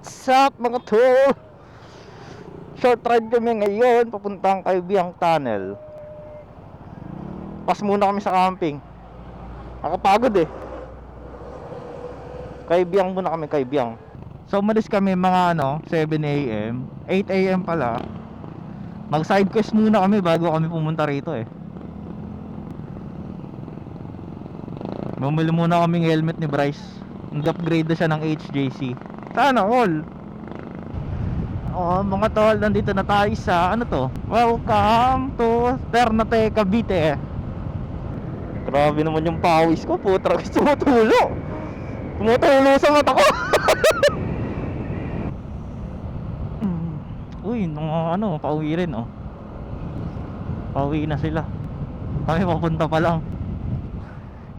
What's up mga tol? Short ride kami ngayon papuntang Kaibiyang Tunnel. Pas muna kami sa camping. Nakapagod eh. Kaibiyang muna kami, Kaibiyang. So umalis kami mga ano, 7 a.m. 8 a.m. pala. Mag side quest muna kami bago kami pumunta rito eh. Bumili muna kaming helmet ni Bryce. Nag-upgrade na siya ng HJC. Sana all. Oh, mga tol, nandito na tayo sa ano to? Welcome to Ternate, Cavite. Grabe naman yung pawis ko, putra, tumutulo. Tumutulo sa mata ko. Uy, mga ano, pauwi rin oh. Pauwi na sila. Kami papunta pa lang.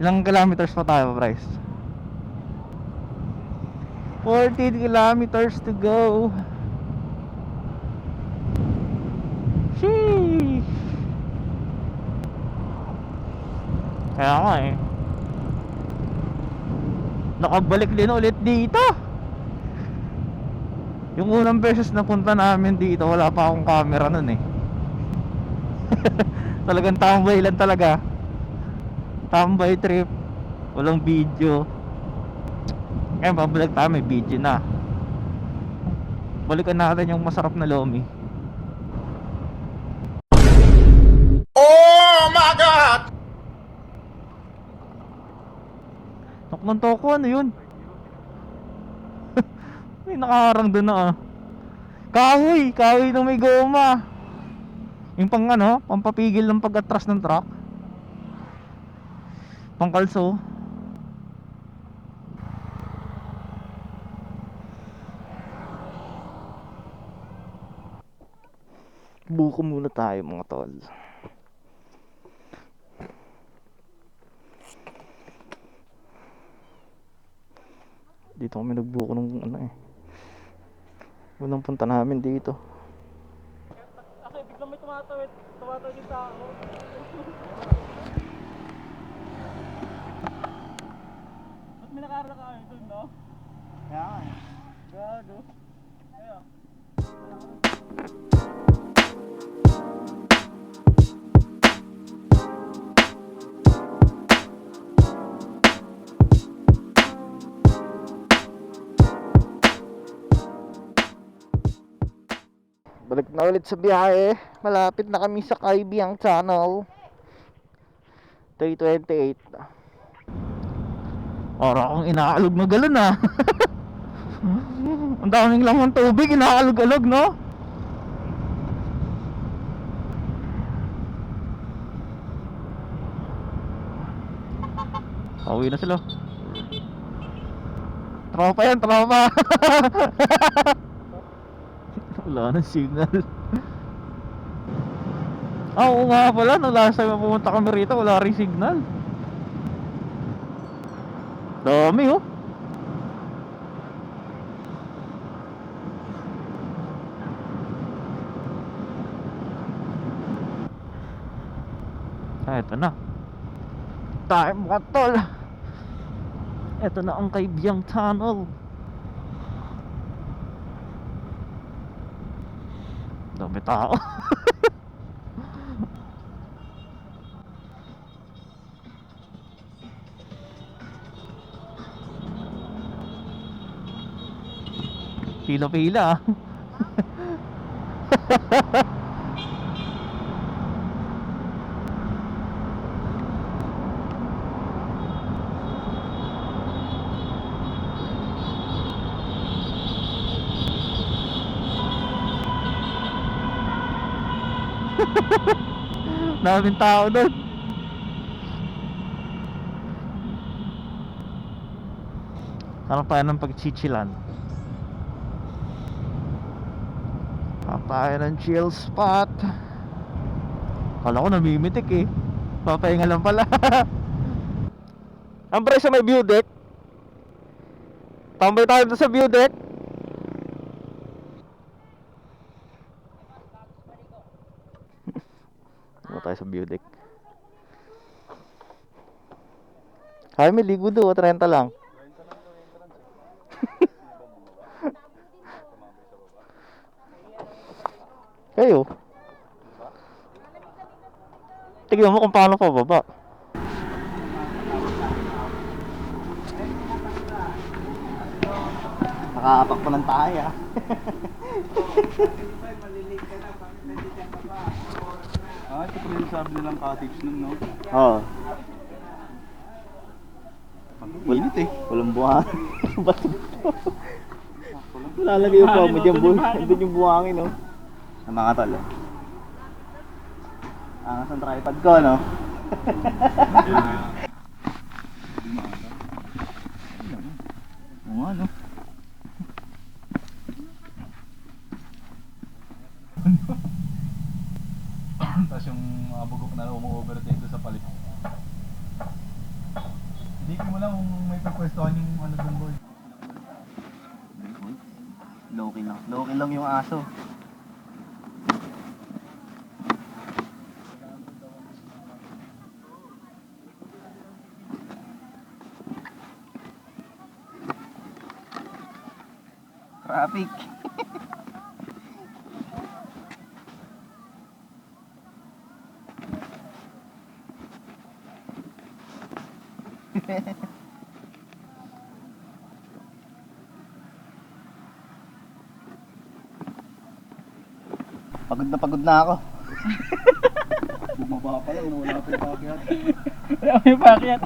Ilang kilometers pa tayo, Bryce? 14 kilometers to go. Sheesh. Kaya nga eh. Nakabalik din ulit dito. Yung unang beses na punta namin dito, wala pa akong camera nun eh. Talagang tambay lang talaga. Tambay trip. Walang video. Ngayon, pabalik tayo, may video na. Balikan natin yung masarap na lomi. Oh my God! Ng toko, ano yun? may nakaharang doon na ah. Kahoy, kahoy na may goma. Yung pang ano, pampapigil ng pag-atras ng truck. Pangkalso. Buko muna tayo mga tol. Dito kami nagbuko ng ano eh. Unang punta namin dito. Kasi biglang may tumatawid, tumatawid yung tao. Ba't may nakarala ka kayo dun, no? Kaya nga eh. Gago. Kaya. Balik na ulit sa biyahe. Malapit na kami sa Kaibiyang Channel. 328. Ora akong inaalog na galon ah. Ang daming laman tubig, inaalog-alog no? Pauwi na sila. Tropa yan, tropa. Wala nang signal. Ah, oo nga pala, nung last time pumunta kami rito, wala rin signal. Dami oh. Ah, eto na. Tayo mga tol. Eto na ang kaibiyang tunnel. Dami tao. Pila-pila. ah. Daming tao doon. Harap tayo ng pagchichilan. Tayo ng chill spot. Kala ko namimitik eh. Papahinga lang pala. Ang pre sa may view deck. Tambay tayo sa view deck. tayo sa view deck. Ay, may ligo do, 30 ah, lang. 30 lang, Kayo. Tignan mo kung paano pa baba. Nakaapak pa ng taya. Maliliit ka na, bakit nandiyan ka pa? Ah, ito pala yung sabi nilang cottage nun, no? Oo. Init eh. Walang buhangin. Ba't ito? Lalagay yung paa mo dyan, boy. Andun yung buhangin, no? Ang mga tol, oh. Angas ang tripod ko, no? Oo nga, no? Tapos yung mga bugok na umu-overtake doon sa palit. Hindi ko lang kung may pagpwestohan yung ano doon, boy. Low-key lang. Low-key lang yung aso. Traffic. Pagod na pagod na ako. Bumaba pa lang, wala pa yung pakyat. Wala may pakyat.